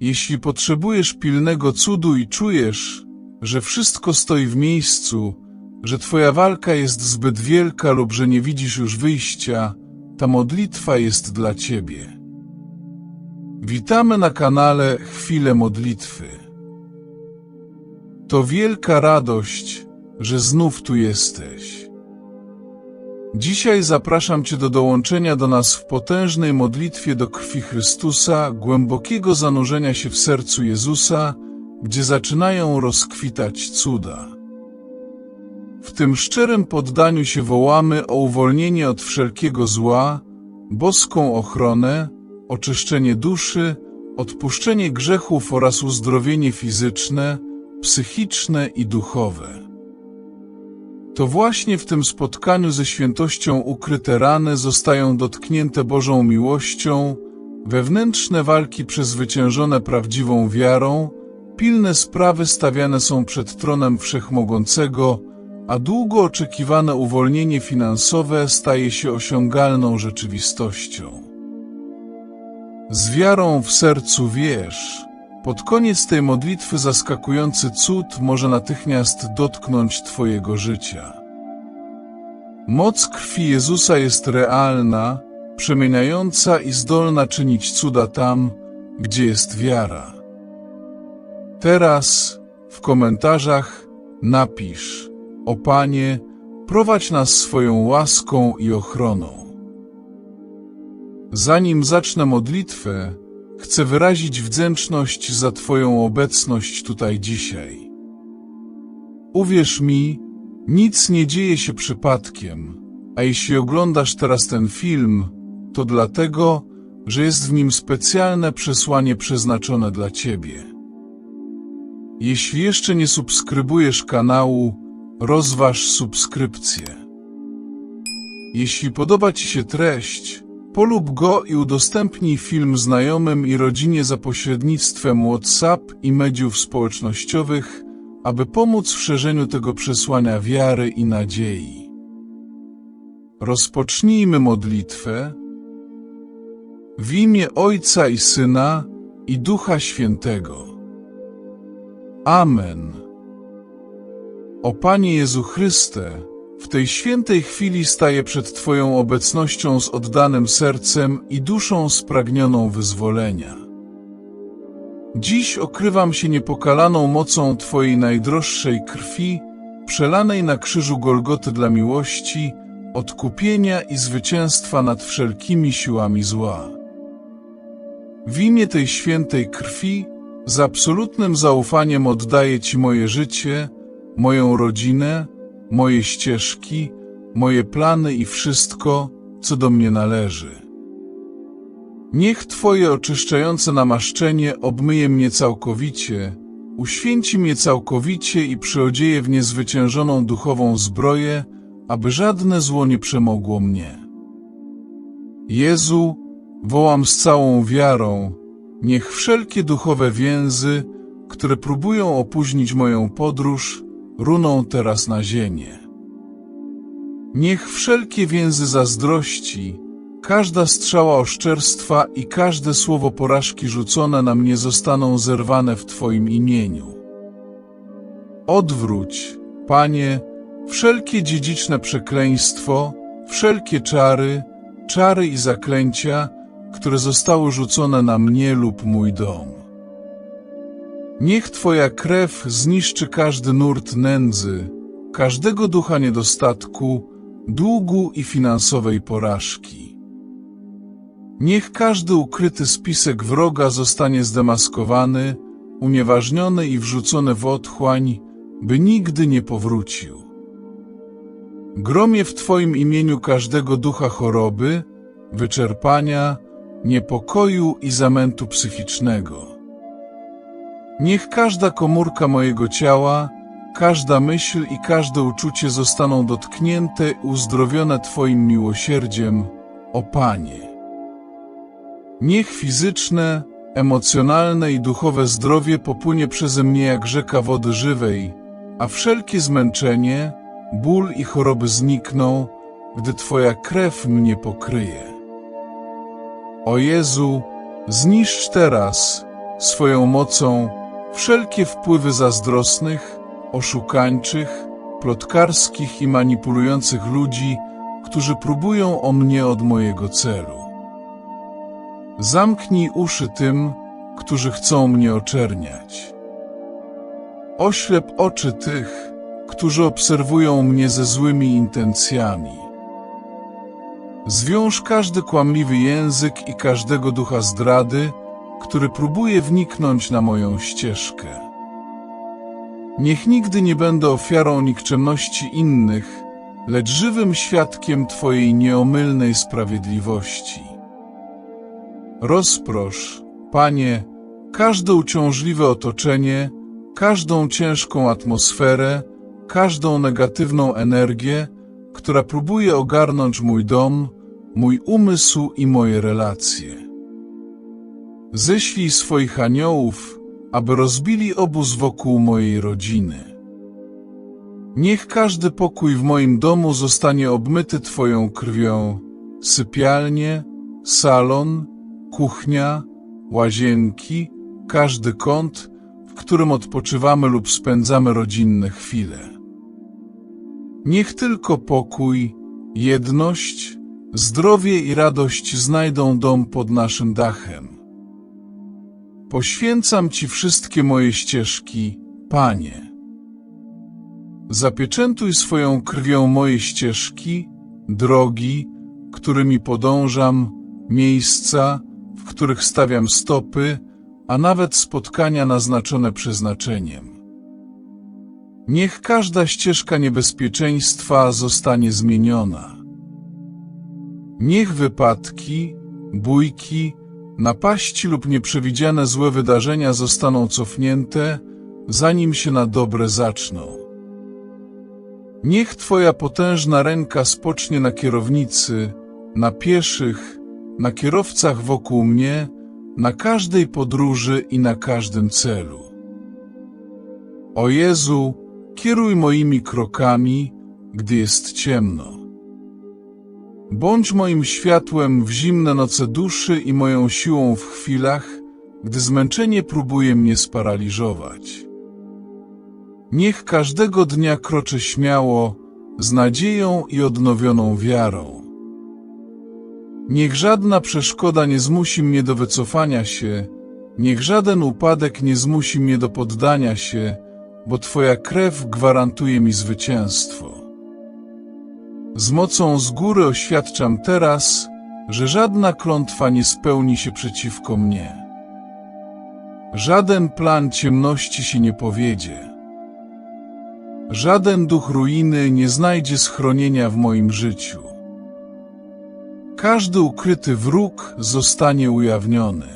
Jeśli potrzebujesz pilnego cudu i czujesz, że wszystko stoi w miejscu, że Twoja walka jest zbyt wielka lub że nie widzisz już wyjścia, ta modlitwa jest dla Ciebie. Witamy na kanale Chwile Modlitwy. To wielka radość, że znów tu jesteś. Dzisiaj zapraszam Cię do dołączenia do nas w potężnej modlitwie do krwi Chrystusa, głębokiego zanurzenia się w sercu Jezusa, gdzie zaczynają rozkwitać cuda. W tym szczerym poddaniu się wołamy o uwolnienie od wszelkiego zła, boską ochronę, oczyszczenie duszy, odpuszczenie grzechów oraz uzdrowienie fizyczne, psychiczne i duchowe. To właśnie w tym spotkaniu ze świętością ukryte rany zostają dotknięte Bożą miłością, wewnętrzne walki przezwyciężone prawdziwą wiarą, pilne sprawy stawiane są przed tronem Wszechmogącego, a długo oczekiwane uwolnienie finansowe staje się osiągalną rzeczywistością. Z wiarą w sercu wiesz, pod koniec tej modlitwy zaskakujący cud może natychmiast dotknąć Twojego życia. Moc krwi Jezusa jest realna, przemieniająca i zdolna czynić cuda tam, gdzie jest wiara. Teraz w komentarzach napisz: O Panie, prowadź nas swoją łaską i ochroną. Zanim zacznę modlitwę, chcę wyrazić wdzięczność za Twoją obecność tutaj dzisiaj. Uwierz mi, nic nie dzieje się przypadkiem, a jeśli oglądasz teraz ten film, to dlatego, że jest w nim specjalne przesłanie przeznaczone dla Ciebie. Jeśli jeszcze nie subskrybujesz kanału, rozważ subskrypcję. Jeśli podoba Ci się treść, polub go i udostępnij film znajomym i rodzinie za pośrednictwem WhatsApp i mediów społecznościowych, aby pomóc w szerzeniu tego przesłania wiary i nadziei. Rozpocznijmy modlitwę w imię Ojca i Syna i Ducha Świętego. Amen. O Panie Jezu Chryste, w tej świętej chwili staję przed Twoją obecnością z oddanym sercem i duszą spragnioną wyzwolenia. Dziś okrywam się niepokalaną mocą Twojej najdroższej krwi, przelanej na krzyżu Golgoty dla miłości, odkupienia i zwycięstwa nad wszelkimi siłami zła. W imię tej świętej krwi, z absolutnym zaufaniem oddaję Ci moje życie, moją rodzinę, moje ścieżki, moje plany i wszystko, co do mnie należy. Niech Twoje oczyszczające namaszczenie obmyje mnie całkowicie, uświęci mnie całkowicie i przyodzieje w niezwyciężoną duchową zbroję, aby żadne zło nie przemogło mnie. Jezu, wołam z całą wiarą, niech wszelkie duchowe więzy, które próbują opóźnić moją podróż, runą teraz na ziemię. Niech wszelkie więzy zazdrości, każda strzała oszczerstwa i każde słowo porażki rzucone na mnie zostaną zerwane w Twoim imieniu. Odwróć, Panie, wszelkie dziedziczne przekleństwo, wszelkie czary, czary i zaklęcia, które zostały rzucone na mnie lub mój dom. Niech Twoja krew zniszczy każdy nurt nędzy, każdego ducha niedostatku, długu i finansowej porażki. Niech każdy ukryty spisek wroga zostanie zdemaskowany, unieważniony i wrzucony w otchłań, by nigdy nie powrócił. Gromie w Twoim imieniu każdego ducha choroby, wyczerpania, niepokoju i zamętu psychicznego. Niech każda komórka mojego ciała, każda myśl i każde uczucie zostaną dotknięte uzdrowione Twoim miłosierdziem, o Panie. Niech fizyczne, emocjonalne i duchowe zdrowie popłynie przeze mnie jak rzeka wody żywej, a wszelkie zmęczenie, ból i choroby znikną, gdy Twoja krew mnie pokryje. O Jezu, zniszcz teraz, swoją mocą wszelkie wpływy zazdrosnych, oszukańczych, plotkarskich i manipulujących ludzi, którzy próbują o mnie od mojego celu. Zamknij uszy tym, którzy chcą mnie oczerniać. Oślep oczy tych, którzy obserwują mnie ze złymi intencjami. Zwiąż każdy kłamliwy język i każdego ducha zdrady, który próbuje wniknąć na moją ścieżkę. Niech nigdy nie będę ofiarą nikczemności innych, lecz żywym świadkiem Twojej nieomylnej sprawiedliwości. Rozprosz, Panie, każde uciążliwe otoczenie, każdą ciężką atmosferę, każdą negatywną energię, która próbuje ogarnąć mój dom, mój umysł i moje relacje. Ześlij swoich aniołów, aby rozbili obóz wokół mojej rodziny. Niech każdy pokój w moim domu zostanie obmyty Twoją krwią, sypialnie, salon, kuchnia, łazienki, każdy kąt, w którym odpoczywamy lub spędzamy rodzinne chwile. Niech tylko pokój, jedność, zdrowie i radość znajdą dom pod naszym dachem. Poświęcam Ci wszystkie moje ścieżki, Panie. Zapieczętuj swoją krwią moje ścieżki, drogi, którymi podążam, miejsca, w których stawiam stopy, a nawet spotkania naznaczone przeznaczeniem. Niech każda ścieżka niebezpieczeństwa zostanie zmieniona. Niech wypadki, bójki, napaści lub nieprzewidziane złe wydarzenia zostaną cofnięte, zanim się na dobre zaczną. Niech Twoja potężna ręka spocznie na kierownicy, na pieszych, na kierowcach wokół mnie, na każdej podróży i na każdym celu. O Jezu, kieruj moimi krokami, gdy jest ciemno. Bądź moim światłem w zimne noce duszy i moją siłą w chwilach, gdy zmęczenie próbuje mnie sparaliżować. Niech każdego dnia kroczę śmiało, z nadzieją i odnowioną wiarą. Niech żadna przeszkoda nie zmusi mnie do wycofania się, niech żaden upadek nie zmusi mnie do poddania się, bo Twoja krew gwarantuje mi zwycięstwo. Z mocą z góry oświadczam teraz, że żadna klątwa nie spełni się przeciwko mnie. Żaden plan ciemności się nie powiedzie. Żaden duch ruiny nie znajdzie schronienia w moim życiu. Każdy ukryty wróg zostanie ujawniony.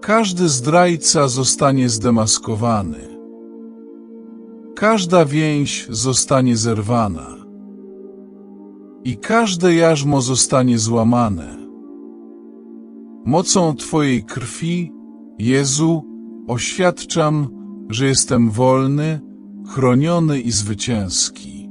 Każdy zdrajca zostanie zdemaskowany. Każda więź zostanie zerwana. I każde jarzmo zostanie złamane. Mocą Twojej krwi, Jezu, oświadczam, że jestem wolny, chroniony i zwycięski.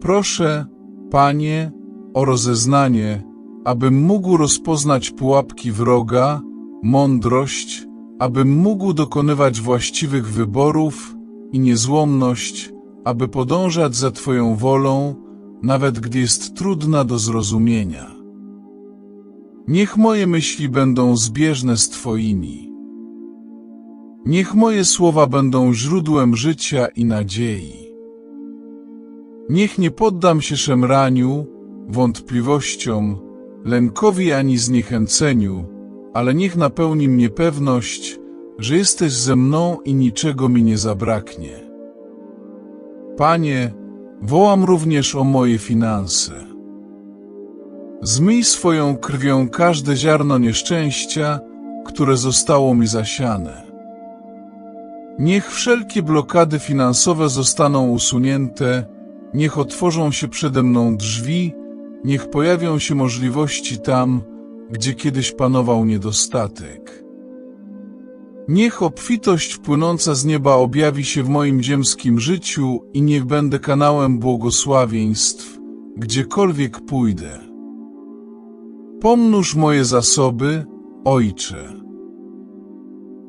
Proszę, Panie, o rozeznanie, abym mógł rozpoznać pułapki wroga, mądrość, abym mógł dokonywać właściwych wyborów i niezłomność, aby podążać za Twoją wolą, nawet gdy jest trudna do zrozumienia. Niech moje myśli będą zbieżne z Twoimi. Niech moje słowa będą źródłem życia i nadziei. Niech nie poddam się szemraniu, wątpliwościom, lękowi ani zniechęceniu, ale niech napełni mnie pewność, że jesteś ze mną i niczego mi nie zabraknie. Panie, wołam również o moje finanse. Zmyj swoją krwią każde ziarno nieszczęścia, które zostało mi zasiane. Niech wszelkie blokady finansowe zostaną usunięte, niech otworzą się przede mną drzwi, Niech pojawią się możliwości tam, gdzie kiedyś panował niedostatek. Niech obfitość płynąca z nieba objawi się w moim ziemskim życiu i niech będę kanałem błogosławieństw, gdziekolwiek pójdę. Pomnóż moje zasoby, Ojcze.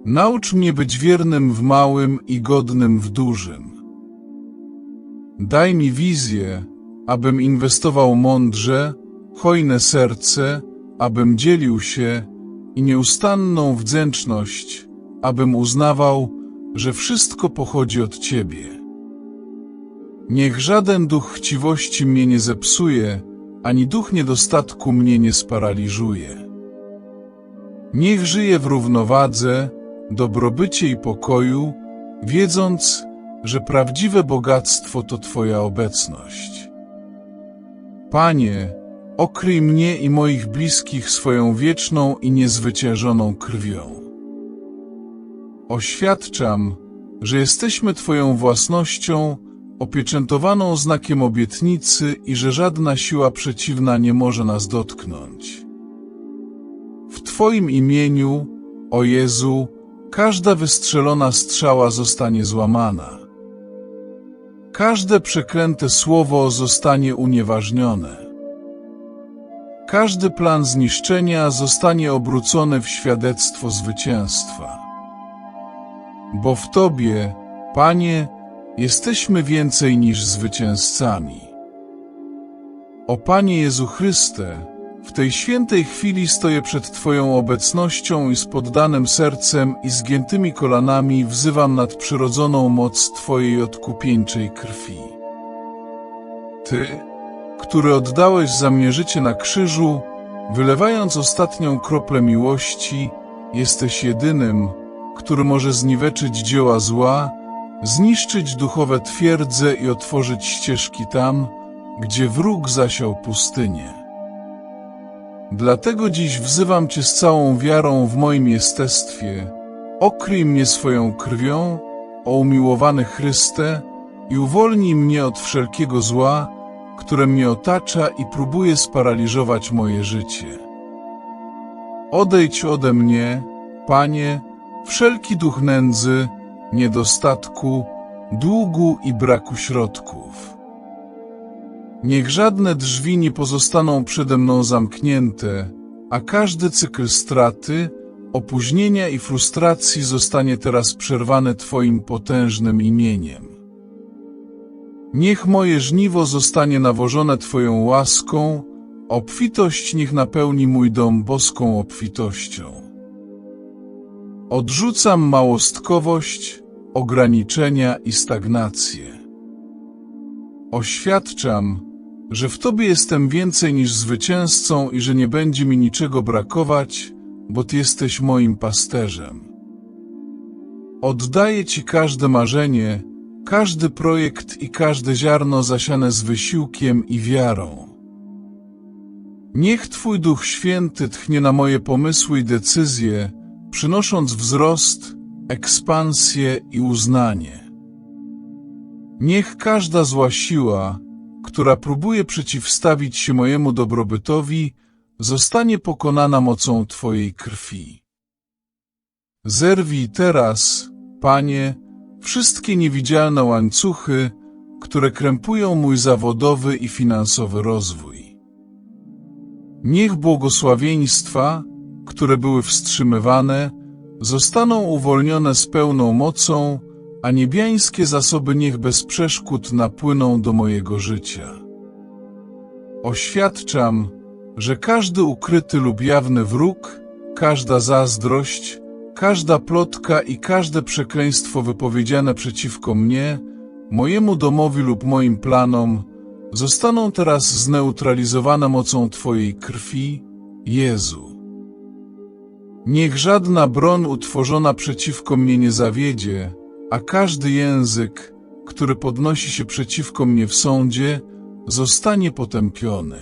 Naucz mnie być wiernym w małym i godnym w dużym. Daj mi wizję, abym inwestował mądrze, hojne serce, abym dzielił się i nieustanną wdzięczność, abym uznawał, że wszystko pochodzi od Ciebie. Niech żaden duch chciwości mnie nie zepsuje, ani duch niedostatku mnie nie sparaliżuje. Niech żyję w równowadze, dobrobycie i pokoju, wiedząc, że prawdziwe bogactwo to Twoja obecność. Panie, okryj mnie i moich bliskich swoją wieczną i niezwyciężoną krwią. Oświadczam, że jesteśmy Twoją własnością, opieczętowaną znakiem obietnicy i że żadna siła przeciwna nie może nas dotknąć. W Twoim imieniu, o Jezu, każda wystrzelona strzała zostanie złamana. Każde przeklęte słowo zostanie unieważnione. Każdy plan zniszczenia zostanie obrócony w świadectwo zwycięstwa. Bo w Tobie, Panie, jesteśmy więcej niż zwycięzcami. O Panie Jezu Chryste, w tej świętej chwili stoję przed Twoją obecnością i z poddanym sercem i zgiętymi kolanami wzywam nadprzyrodzoną moc Twojej odkupieńczej krwi. Ty, który oddałeś za mnie życie na krzyżu, wylewając ostatnią kroplę miłości, jesteś jedynym, który może zniweczyć dzieła zła, zniszczyć duchowe twierdze i otworzyć ścieżki tam, gdzie wróg zasiał pustynię. Dlatego dziś wzywam Cię z całą wiarą w moim jestestwie. Okryj mnie swoją krwią, o umiłowany Chryste, i uwolnij mnie od wszelkiego zła, które mnie otacza i próbuje sparaliżować moje życie. Odejdź ode mnie, Panie, wszelki duch nędzy, niedostatku, długu i braku środków. Niech żadne drzwi nie pozostaną przede mną zamknięte, a każdy cykl straty, opóźnienia i frustracji zostanie teraz przerwany Twoim potężnym imieniem. Niech moje żniwo zostanie nawożone Twoją łaską, obfitość niech napełni mój dom boską obfitością. Odrzucam małostkowość, ograniczenia i stagnację. Oświadczam, że w Tobie jestem więcej niż zwycięzcą i że nie będzie mi niczego brakować, bo Ty jesteś moim pasterzem. Oddaję Ci każde marzenie, każdy projekt i każde ziarno zasiane z wysiłkiem i wiarą. Niech Twój Duch Święty tchnie na moje pomysły i decyzje, przynosząc wzrost, ekspansję i uznanie. Niech każda zła siła, która próbuje przeciwstawić się mojemu dobrobytowi, zostanie pokonana mocą Twojej krwi. Zerwij teraz, Panie, wszystkie niewidzialne łańcuchy, które krępują mój zawodowy i finansowy rozwój. Niech błogosławieństwa, które były wstrzymywane, zostaną uwolnione z pełną mocą, a niebiańskie zasoby niech bez przeszkód napłyną do mojego życia. Oświadczam, że każdy ukryty lub jawny wróg, każda zazdrość, każda plotka i każde przekleństwo wypowiedziane przeciwko mnie, mojemu domowi lub moim planom, zostaną teraz zneutralizowane mocą Twojej krwi, Jezu. Niech żadna broń utworzona przeciwko mnie nie zawiedzie, a każdy język, który podnosi się przeciwko mnie w sądzie, zostanie potępiony.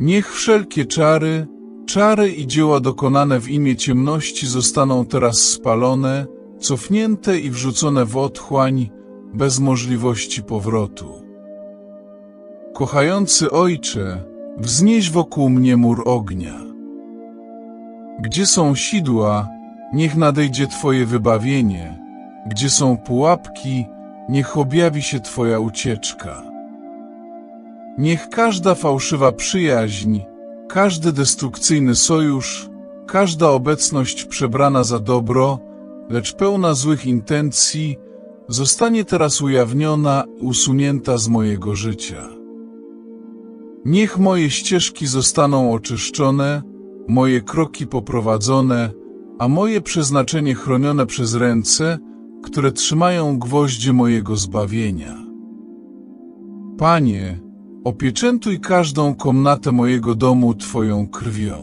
Niech wszelkie czary, czary i dzieła dokonane w imię ciemności zostaną teraz spalone, cofnięte i wrzucone w otchłań, bez możliwości powrotu. Kochający Ojcze, wznieś wokół mnie mur ognia. Gdzie są sidła, niech nadejdzie Twoje wybawienie, gdzie są pułapki, niech objawi się Twoja ucieczka. Niech każda fałszywa przyjaźń, każdy destrukcyjny sojusz, każda obecność przebrana za dobro, lecz pełna złych intencji, zostanie teraz ujawniona, usunięta z mojego życia. Niech moje ścieżki zostaną oczyszczone, moje kroki poprowadzone, a moje przeznaczenie chronione przez ręce, które trzymają gwoździe mojego zbawienia. Panie, opieczętuj każdą komnatę mojego domu Twoją krwią.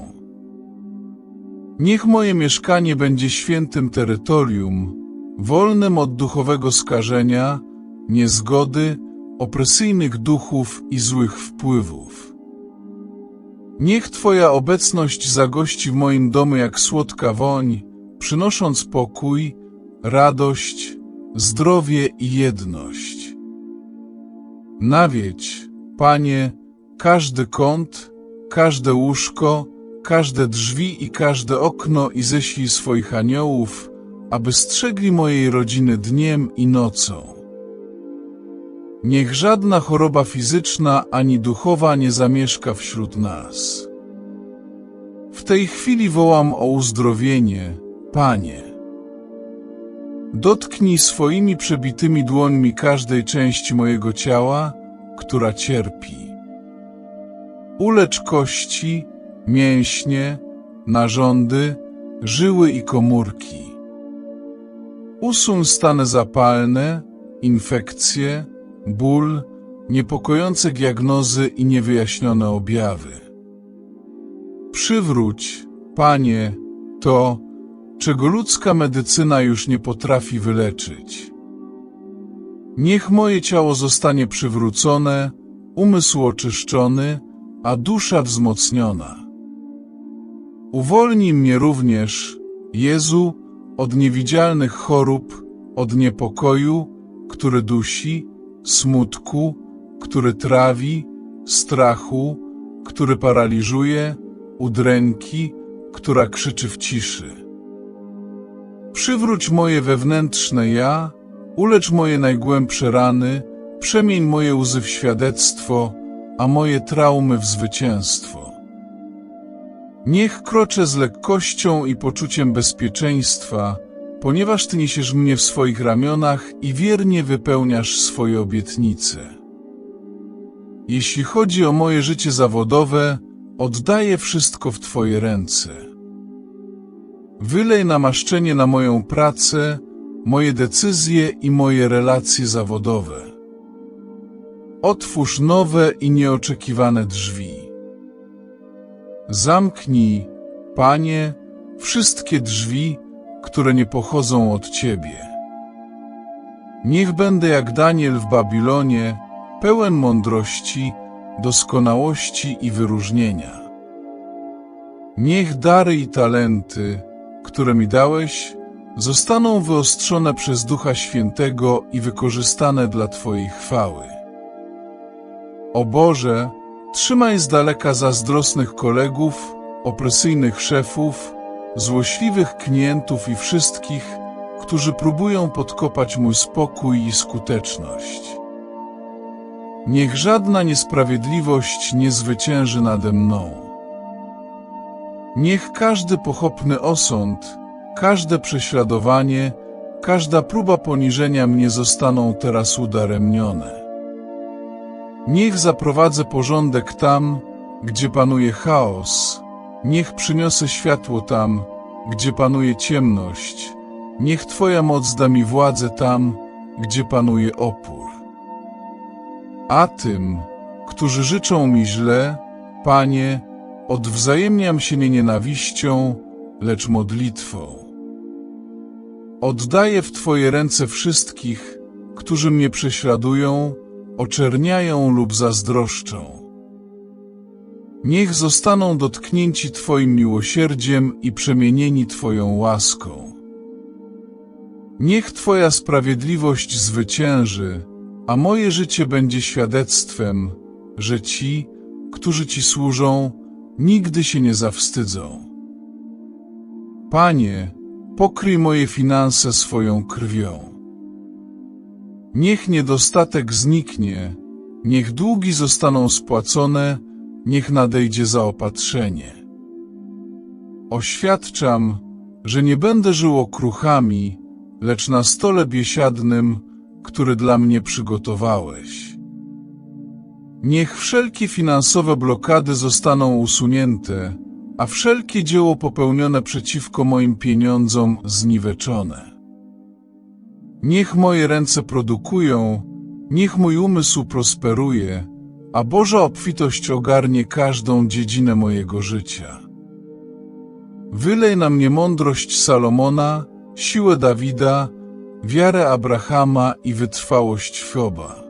Niech moje mieszkanie będzie świętym terytorium, wolnym od duchowego skażenia, niezgody, opresyjnych duchów i złych wpływów. Niech Twoja obecność zagości w moim domu jak słodka woń, przynosząc pokój, radość, zdrowie i jedność. Nawiedź, Panie, każdy kąt, każde łóżko, każde drzwi i każde okno i ześlij swoich aniołów, aby strzegli mojej rodziny dniem i nocą. Niech żadna choroba fizyczna ani duchowa nie zamieszka wśród nas. W tej chwili wołam o uzdrowienie, Panie. Dotknij swoimi przebitymi dłońmi każdej części mojego ciała, która cierpi. Ulecz kości, mięśnie, narządy, żyły i komórki. Usuń stany zapalne, infekcje, ból, niepokojące diagnozy i niewyjaśnione objawy. Przywróć, Panie, to, czego ludzka medycyna już nie potrafi wyleczyć. Niech moje ciało zostanie przywrócone, umysł oczyszczony, a dusza wzmocniona. Uwolnij mnie również, Jezu, od niewidzialnych chorób, od niepokoju, który dusi, smutku, który trawi, strachu, który paraliżuje, udręki, która krzyczy w ciszy. Przywróć moje wewnętrzne ja, ulecz moje najgłębsze rany, przemień moje łzy w świadectwo, a moje traumy w zwycięstwo. Niech kroczę z lekkością i poczuciem bezpieczeństwa, ponieważ Ty niesiesz mnie w swoich ramionach i wiernie wypełniasz swoje obietnice. Jeśli chodzi o moje życie zawodowe, oddaję wszystko w Twoje ręce. Wylej namaszczenie na moją pracę, moje decyzje i moje relacje zawodowe. Otwórz nowe i nieoczekiwane drzwi. Zamknij, Panie, wszystkie drzwi, które nie pochodzą od Ciebie. Niech będę jak Daniel w Babilonie, pełen mądrości, doskonałości i wyróżnienia. Niech dary i talenty, które mi dałeś, zostaną wyostrzone przez Ducha Świętego i wykorzystane dla Twojej chwały. O Boże, trzymaj z daleka zazdrosnych kolegów, opresyjnych szefów, złośliwych klientów i wszystkich, którzy próbują podkopać mój spokój i skuteczność. Niech żadna niesprawiedliwość nie zwycięży nade mną. Niech każdy pochopny osąd, każde prześladowanie, każda próba poniżenia mnie zostaną teraz udaremnione. Niech zaprowadzę porządek tam, gdzie panuje chaos, Niech przyniosę światło tam, gdzie panuje ciemność. Niech Twoja moc da mi władzę tam, gdzie panuje opór. A tym, którzy życzą mi źle, Panie, odwzajemniam się nie nienawiścią, lecz modlitwą. Oddaję w Twoje ręce wszystkich, którzy mnie prześladują, oczerniają lub zazdroszczą. Niech zostaną dotknięci Twoim miłosierdziem i przemienieni Twoją łaską. Niech Twoja sprawiedliwość zwycięży, a moje życie będzie świadectwem, że ci, którzy Ci służą, nigdy się nie zawstydzą. Panie, pokryj moje finanse swoją krwią. Niech niedostatek zniknie, niech długi zostaną spłacone, niech nadejdzie zaopatrzenie. Oświadczam, że nie będę żył okruchami, lecz na stole biesiadnym, który dla mnie przygotowałeś. Niech wszelkie finansowe blokady zostaną usunięte, a wszelkie dzieło popełnione przeciwko moim pieniądzom zniweczone. Niech moje ręce produkują, niech mój umysł prosperuje, a Boża obfitość ogarnie każdą dziedzinę mojego życia. Wylej na mnie mądrość Salomona, siłę Dawida, wiarę Abrahama i wytrwałość Fioba.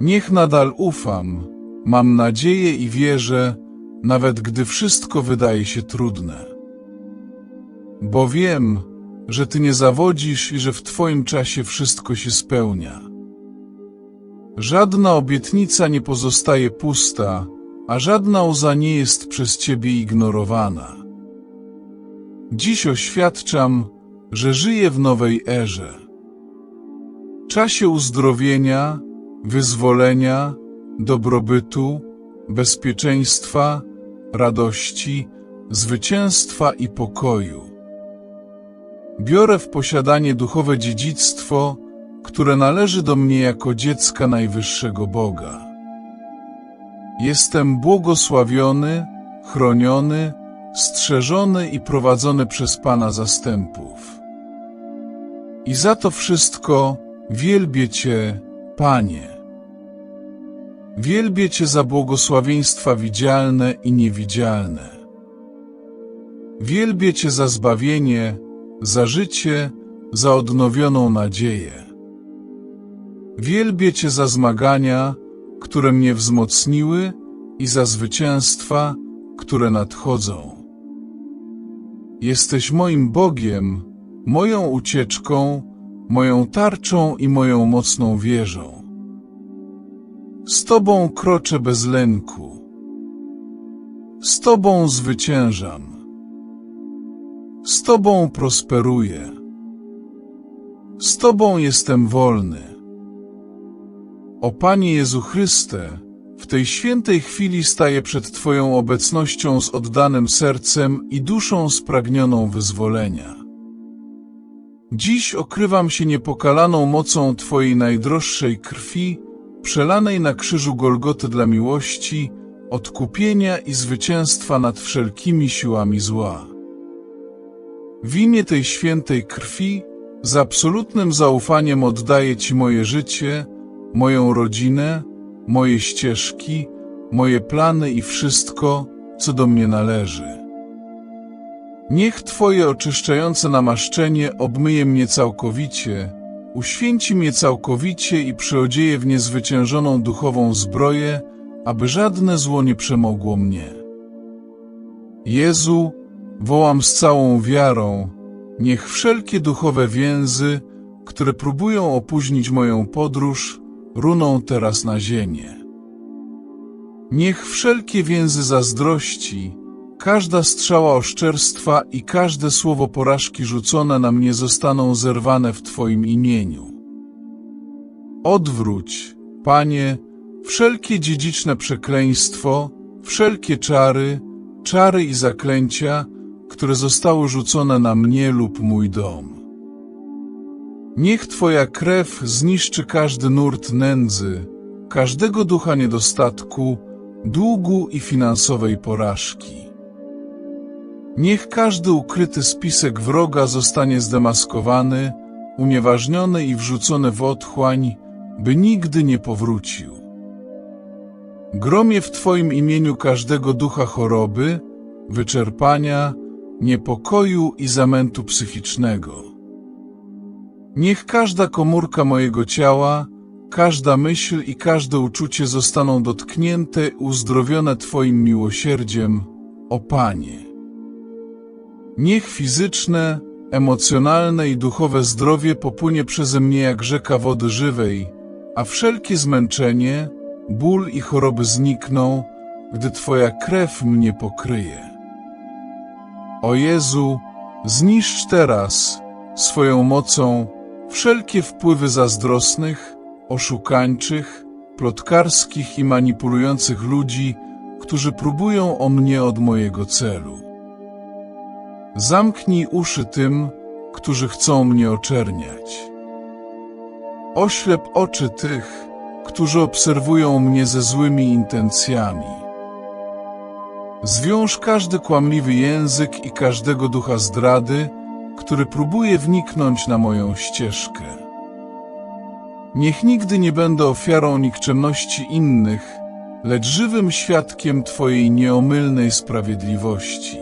Niech nadal ufam, mam nadzieję i wierzę, nawet gdy wszystko wydaje się trudne. Bo wiem, że Ty nie zawodzisz i że w Twoim czasie wszystko się spełnia. Żadna obietnica nie pozostaje pusta, a żadna łza nie jest przez Ciebie ignorowana. Dziś oświadczam, że żyję w nowej erze. Czasie uzdrowienia, wyzwolenia, dobrobytu, bezpieczeństwa, radości, zwycięstwa i pokoju. Biorę w posiadanie duchowe dziedzictwo, które należy do mnie jako dziecka najwyższego Boga. Jestem błogosławiony, chroniony, strzeżony i prowadzony przez Pana zastępów. I za to wszystko wielbię Cię, Panie. Wielbię Cię za błogosławieństwa widzialne i niewidzialne. Wielbię Cię za zbawienie, za życie, za odnowioną nadzieję. Wielbię Cię za zmagania, które mnie wzmocniły i za zwycięstwa, które nadchodzą. Jesteś moim Bogiem, moją ucieczką, moją tarczą i moją mocną wieżą. Z Tobą kroczę bez lęku. Z Tobą zwyciężam. Z Tobą prosperuję. Z Tobą jestem wolny. O Panie Jezu Chryste, w tej świętej chwili staję przed Twoją obecnością z oddanym sercem i duszą spragnioną wyzwolenia. Dziś okrywam się niepokalaną mocą Twojej najdroższej krwi, przelanej na krzyżu Golgoty dla miłości, odkupienia i zwycięstwa nad wszelkimi siłami zła. W imię tej świętej krwi, z absolutnym zaufaniem oddaję Ci moje życie, moją rodzinę, moje ścieżki, moje plany i wszystko, co do mnie należy. Niech Twoje oczyszczające namaszczenie obmyje mnie całkowicie, uświęci mnie całkowicie i przyodzieje w niezwyciężoną duchową zbroję, aby żadne zło nie przemogło mnie. Jezu, wołam z całą wiarą, niech wszelkie duchowe więzy, które próbują opóźnić moją podróż, runą teraz na ziemię. Niech wszelkie więzy zazdrości, każda strzała oszczerstwa i każde słowo porażki rzucone na mnie zostaną zerwane w Twoim imieniu. Odwróć, Panie, wszelkie dziedziczne przekleństwo, wszelkie czary, czary i zaklęcia, które zostały rzucone na mnie lub mój dom. Niech Twoja krew zniszczy każdy nurt nędzy, każdego ducha niedostatku, długu i finansowej porażki. Niech każdy ukryty spisek wroga zostanie zdemaskowany, unieważniony i wrzucony w otchłań, by nigdy nie powrócił. Gromie w Twoim imieniu każdego ducha choroby, wyczerpania, niepokoju i zamętu psychicznego. Niech każda komórka mojego ciała, każda myśl i każde uczucie zostaną dotknięte uzdrowione Twoim miłosierdziem, o Panie. Niech fizyczne, emocjonalne i duchowe zdrowie popłynie przeze mnie jak rzeka wody żywej, a wszelkie zmęczenie, ból i choroby znikną, gdy Twoja krew mnie pokryje. O Jezu, zniszcz teraz swoją mocą wszelkie wpływy zazdrosnych, oszukańczych, plotkarskich i manipulujących ludzi, którzy próbują o mnie od mojego celu. Zamknij uszy tym, którzy chcą mnie oczerniać. Oślep oczy tych, którzy obserwują mnie ze złymi intencjami. Zwiąż każdy kłamliwy język i każdego ducha zdrady, który próbuje wniknąć na moją ścieżkę. Niech nigdy nie będę ofiarą nikczemności innych, lecz żywym świadkiem Twojej nieomylnej sprawiedliwości.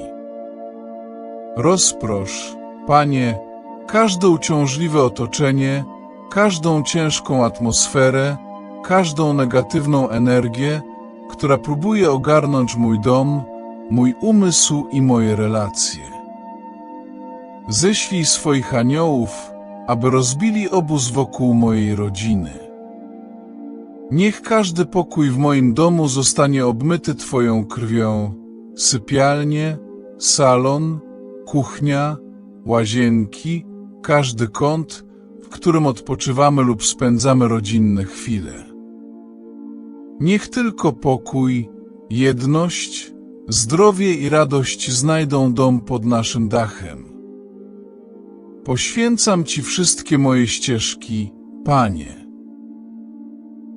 Rozprosz, Panie, każde uciążliwe otoczenie, każdą ciężką atmosferę, każdą negatywną energię, która próbuje ogarnąć mój dom, mój umysł i moje relacje. Ześlij swoich aniołów, aby rozbili obóz wokół mojej rodziny. Niech każdy pokój w moim domu zostanie obmyty Twoją krwią. Sypialnie, salon, kuchnia, łazienki, każdy kąt, w którym odpoczywamy lub spędzamy rodzinne chwile. Niech tylko pokój, jedność, zdrowie i radość znajdą dom pod naszym dachem. Poświęcam Ci wszystkie moje ścieżki, Panie.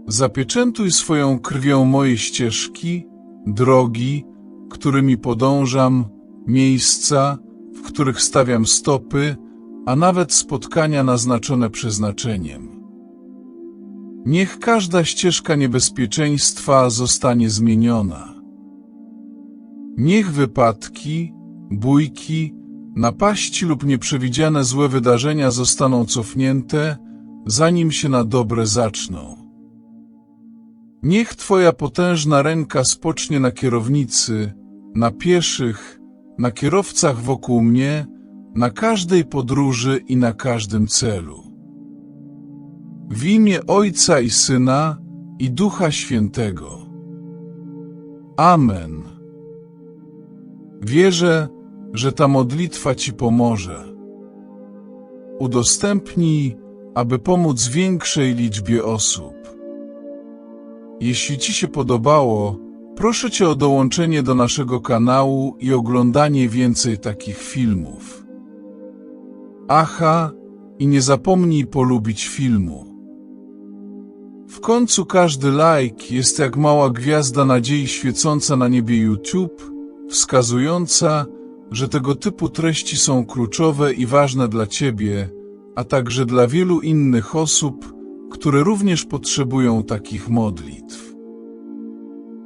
Zapieczętuj swoją krwią moje ścieżki, drogi, którymi podążam, miejsca, w których stawiam stopy, a nawet spotkania naznaczone przeznaczeniem. Niech każda ścieżka niebezpieczeństwa zostanie zmieniona. Niech wypadki, bójki, napaści lub nieprzewidziane złe wydarzenia zostaną cofnięte, zanim się na dobre zaczną. Niech Twoja potężna ręka spocznie na kierownicy, na pieszych, na kierowcach wokół mnie, na każdej podróży i na każdym celu. W imię Ojca i Syna i Ducha Świętego. Amen. Wierzę, że ta modlitwa Ci pomoże. Udostępnij, aby pomóc większej liczbie osób. Jeśli Ci się podobało, proszę Cię o dołączenie do naszego kanału i oglądanie więcej takich filmów. Aha, i nie zapomnij polubić filmu. W końcu każdy like jest jak mała gwiazda nadziei świecąca na niebie YouTube, wskazująca, że tego typu treści są kluczowe i ważne dla Ciebie, a także dla wielu innych osób, które również potrzebują takich modlitw.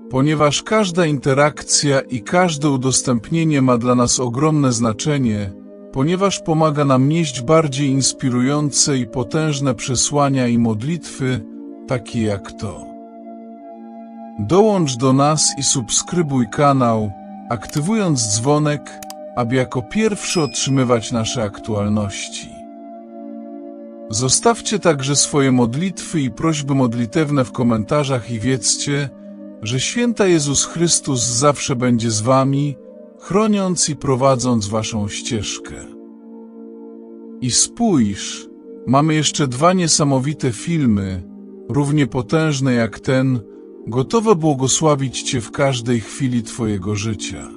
Ponieważ każda interakcja i każde udostępnienie ma dla nas ogromne znaczenie, ponieważ pomaga nam nieść bardziej inspirujące i potężne przesłania i modlitwy, takie jak to. Dołącz do nas i subskrybuj kanał, aktywując dzwonek, aby jako pierwszy otrzymywać nasze aktualności. Zostawcie także swoje modlitwy i prośby modlitewne w komentarzach i wiedzcie, że święta Jezus Chrystus zawsze będzie z wami, chroniąc i prowadząc waszą ścieżkę. I spójrz, mamy jeszcze dwa niesamowite filmy, równie potężne jak ten, gotowe błogosławić Cię w każdej chwili Twojego życia.